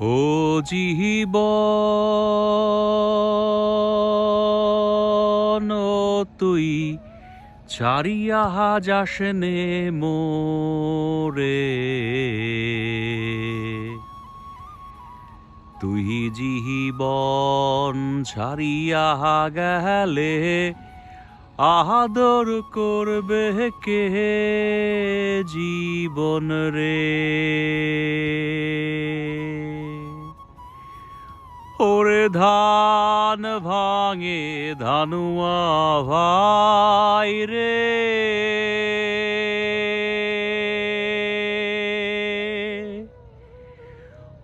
ও জীবন ও তুই ছাড়িয়া যাসনে মোরে। তুই জীবন ছাড়িয়া গেলে আদর করবে কে জীবন রে? ধান ভাঙে ধানুয়া ভাই রে।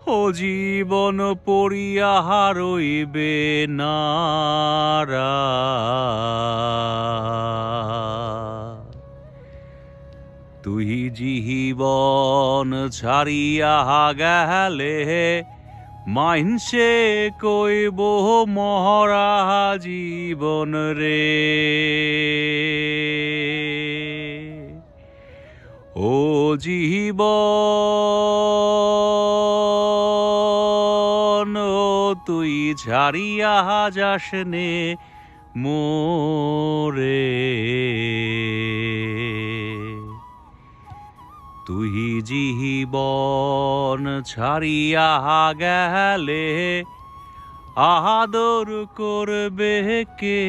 ও জীবন পড়িয়া রইবে নারা। তুই জীবন ছাড়িয়া গেলে মাইনসে কইব মহরা জীবন রে। ও জীবন তুই ছাড়িয়া যাসনে মোরে। তুই বন ছাড়িয়া গেলে আদর করবে কে?